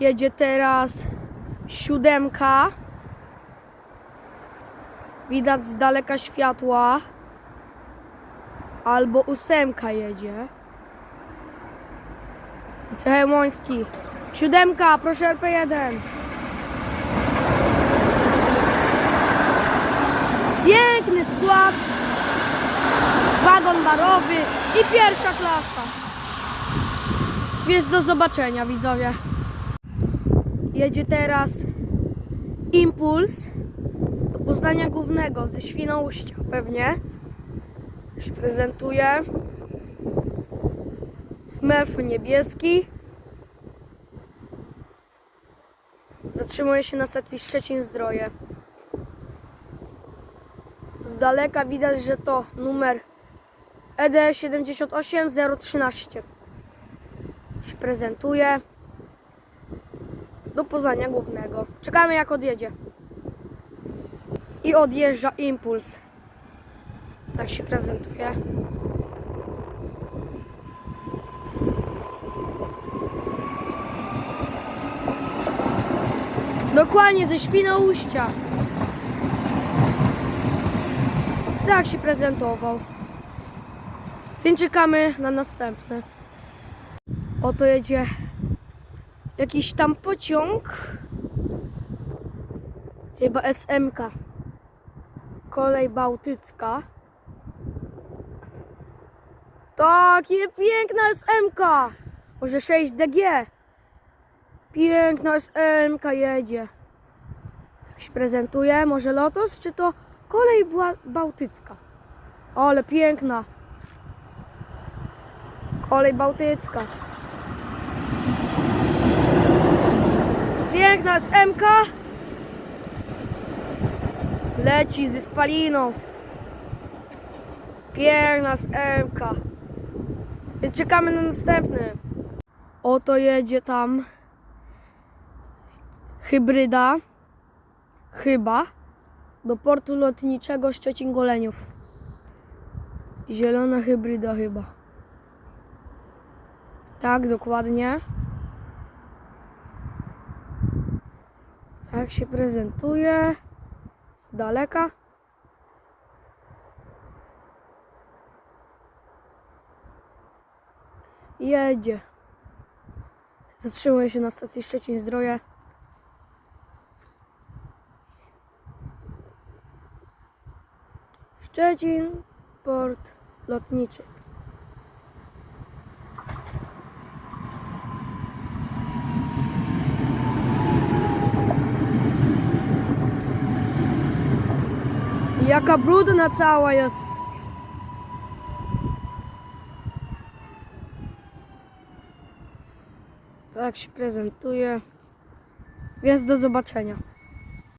Jedzie teraz siódemka. Widać z daleka światła. Albo ósemka jedzie. Cechemoński. Siódemka, proszę LP1. Piękny skład. Wagon barowy i pierwsza klasa. Jest do zobaczenia, widzowie. Jedzie teraz Impuls do Poznania Głównego ze Świnoujścia pewnie. Się prezentuje. Smurf niebieski. Zatrzymuje się na stacji Szczecin Zdroje. Z daleka widać, że to numer E ED 78013 się prezentuje do Poznania Głównego. Czekamy jak odjedzie. I odjeżdża Impuls. Tak się prezentuje. Dokładnie ze Świnoujścia. Tak się prezentował. Więc czekamy na następne. Oto jedzie jakiś tam pociąg. Chyba SMK. Kolej Bałtycka. Tak, je piękna SMK. Może 6DG. Piękna SMK jedzie. Tak się prezentuje. Może Lotos, czy to kolej Bła- Bałtycka? Ale piękna. Kolej Bałtycka. Piękna SMK. Leci ze spaliną. Piękna SMK. Więc czekamy na następny. Oto jedzie tam hybryda. Chyba. Do portu lotniczego Szczecin-Goleniów. Zielona hybryda chyba. Tak, dokładnie. Tak się prezentuje z daleka. Jedzie. Zatrzymuje się na stacji Szczecin Zdroje. Szczecin, port lotniczy. Jaka brudna cała jest. Tak się prezentuje. Więc do zobaczenia.